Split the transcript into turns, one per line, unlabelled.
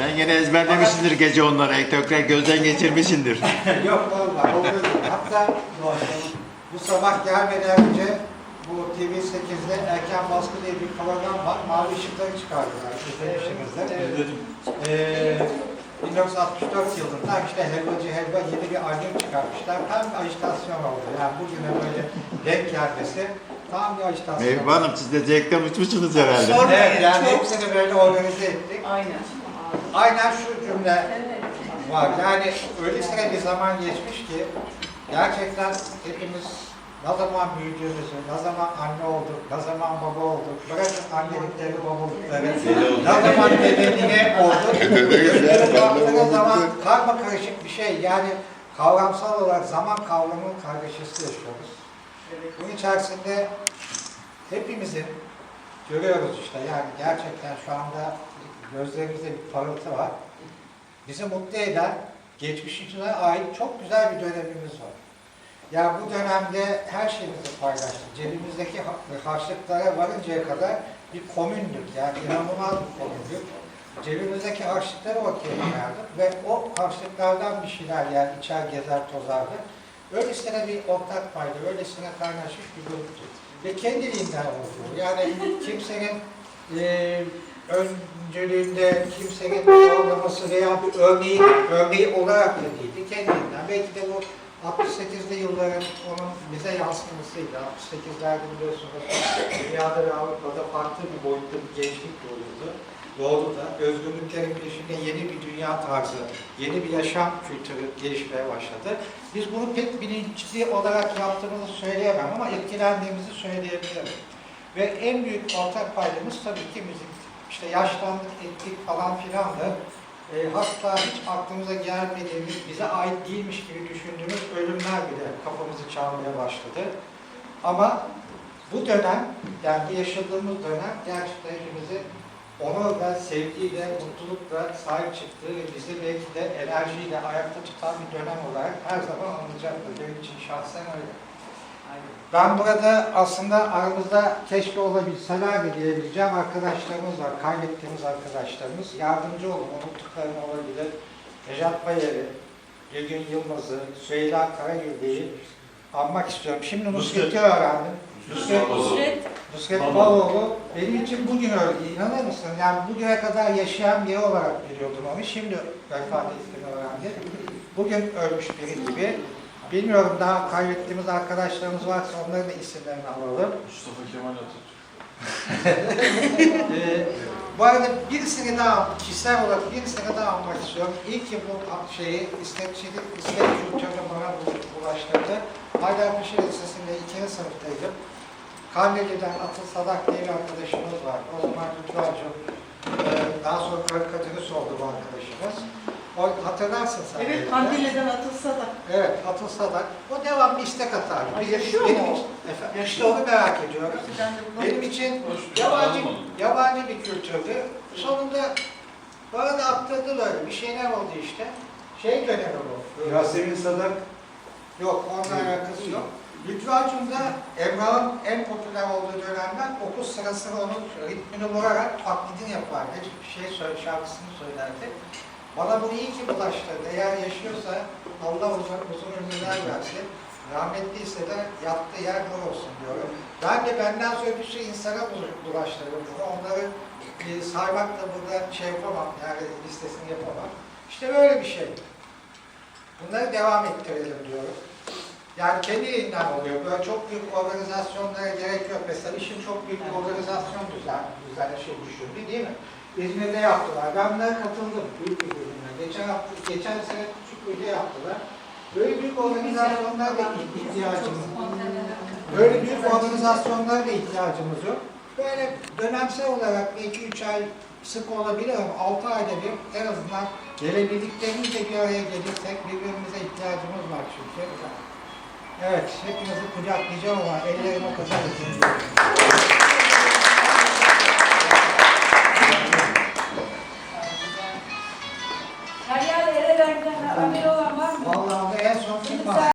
Sen gene ezberlemişsindir gece onları. Tekrar gözden geçirmişsindir.
Yok vallahi olur değil. Hatta bu sabah gelmeden önce bu TV8'de Erken Baskı diye bir program var. Mavi ışıkları çıkardılar. İzlemişsinizdir. Ee, 1964 yılında işte Helvacı Helva yeni bir albüm çıkarmışlar. Tam bir ajitasyon oldu. Yani bugüne böyle denk gelmesi tam bir ajitasyon.
Meyve Hanım siz de zevkten uçmuşsunuz herhalde.
Sorma.
Evet, yani
Çok-
hepsini böyle organize ettik.
Aynen.
Aynen şu cümle var. Yani öylesine bir zaman geçmiş ki gerçekten hepimiz ne zaman büyüdüğümüzü, ne zaman anne olduk, ne zaman baba olduk, bırakın annelikleri, babalıkları, ne zaman dedeliğe olduk. Baktığınız zaman karma karışık bir şey. Yani kavramsal olarak zaman kavramının kargaşası yaşıyoruz. Bunun içerisinde hepimizin görüyoruz işte yani gerçekten şu anda gözlerimizde bir parıltı var. Bizi mutlu eden geçmişine ait çok güzel bir dönemimiz var. Ya bu dönemde her şeyimizi paylaştık. Cebimizdeki ha- harçlıklara varıncaya kadar bir komündük. Yani inanılmaz bir komündük. Cebimizdeki harçlıkları ortaya koyardık ve o harçlıklardan bir şeyler yer, içer, gezer, tozardık. Öylesine bir ortak payda, öylesine kaynaşmış bir gruptu. Ve kendiliğinden oldu. Yani kimsenin e, öncülüğünde, kimsenin sorgulaması veya örneği, örneği olarak da değildi. Kendiliğinden. Belki de bu 68'li yılların onun bize yansımasıydı. 68'lerde biliyorsunuz dünyada ve Avrupa'da farklı bir boyutta bir gençlik doğuyordu. Doğdu da özgürlüklerin peşinde yeni bir dünya tarzı, yeni bir yaşam kültürü gelişmeye başladı. Biz bunu pek bilinçli olarak yaptığımızı söyleyemem ama etkilendiğimizi söyleyebilirim. Ve en büyük ortak paydamız tabii ki müzik. İşte yaşlandık, ettik falan filan da e, hatta hiç aklımıza gelmediğimiz, bize ait değilmiş gibi düşündüğümüz ölümler bile kafamızı çalmaya başladı. Ama bu dönem, yani yaşadığımız dönem gerçekten hepimizi onurla, sevgiyle, mutlulukla sahip çıktığı ve bizi belki de enerjiyle ayakta tutan bir dönem olarak her zaman anılacaktır. Benim için şahsen öyle. Ben burada aslında aramızda keşke olabilseler de diyebileceğim arkadaşlarımız var, kaybettiğimiz arkadaşlarımız. Yardımcı olun, unuttuklarım olabilir. Necat Bayer'i, Gülgün Yılmaz'ı, Süheyla Karagül'ü anmak istiyorum. Şimdi Nusret'i öğrendim. Nusret, Nusret Baloğlu benim için bugün öldü. İnanır mısın? Yani bugüne kadar yaşayan biri olarak biliyordum onu. Şimdi vefat ettiğini öğrendim. Bugün ölmüş biri gibi. Bilmiyorum daha kaybettiğimiz arkadaşlarımız varsa onların da isimlerini alalım.
Mustafa Kemal Atatürk.
Ee, bu arada birisini daha kişisel olarak birisini daha almak istiyorum. İyi ki bu şeyi istekçilik, istek kültürü bana bu- bulaştırdı. Haydarpaşa Lisesi'nde ikinci sınıftaydım. Kandili'den Atıl Sadak diye bir arkadaşımız var. O zaman Rütbacım, e, daha sonra karikatürist oldu bu arkadaşımız. O, hatırlarsın sen.
Evet. Kandilli'den atılsa da.
Evet, Atıl Sadak. O devamlı istek atar.
Ay,
Benim-
yaşıyor
benim
mu
için- Efendim, işte onu merak ediyorum. Benim için yabancı, yabancı bir kültürdü. Sonunda bana da attırdılar. Bir şeyler oldu işte. Şey dönemi bu.
Yasemin Sadak
Yok, onunla alakası yok. Lütfü Acun'da Emrah'ın en popüler olduğu dönemden okul sırasında onun ritmini vurarak taklidini yapardı. Bir şey şarkısını söylerdi. Bana bunu iyi ki bulaştırdı. Eğer yaşıyorsa Allah uzun, uzun ömürler versin. Rahmetliyse de yattığı yer nur olsun diyorum. Ben de benden sonra bir sürü insana bu- bulaştırdım bunu. Onları e, saymakla burada şey yapamam, yani listesini yapamam. İşte böyle bir şey. Bunları devam ettirelim diyorum. Yani kendiliğinden oluyor. Böyle çok büyük organizasyonlara gerek yok. Mesela işin çok büyük bir organizasyon düzen, düzenli şey düşündü değil mi? İzmir'de yaptılar. Ben bunlara katıldım. Büyük bir bölümle. Geçen hafta, geçen sene küçük bir şey yaptılar. Böyle büyük organizasyonlara da ihtiyacımız Böyle büyük organizasyonlara da ihtiyacımız yok. Böyle dönemsel olarak iki üç ay sık olabilir ama altı ayda bir en azından gelebildiklerimizle bir araya gelirsek birbirimize ihtiyacımız var çünkü. Evet, hepinizi kucaklayacağım ama kadar öpüyorum.